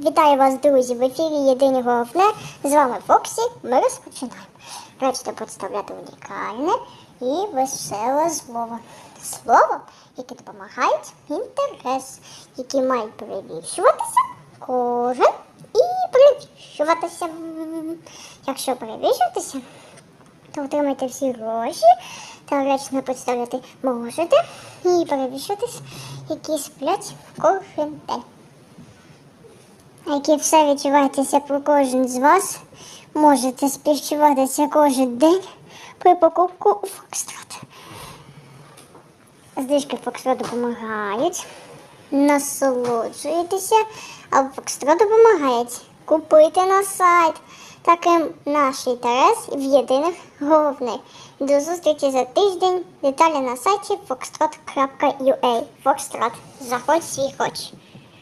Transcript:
Вітаю вас, друзі! В ефірі Єдине головне. З вами Фоксі. Ми розпочинаємо. Речі представляти унікальне і веселе слово. Слово, яке допомагає інтерес, які мають перевішуватися кожен і перевішуватися. Якщо перевішуватися, то отримаєте всі гроші. Теоретично представляти можете і перевішуватись, які сплять кожен день які все відчуваєтеся про кожен з вас, можете співчуватися кожен день при покупку у Фокстрот. Знижки Фокстрот допомагають, насолоджуєтеся, а Фокстрот допомагають купити на сайт. Таким наш інтерес в єдиних головних. До зустрічі за тиждень. Деталі на сайті foxtrot.ua. Foxtrot. Заходь свій хоч.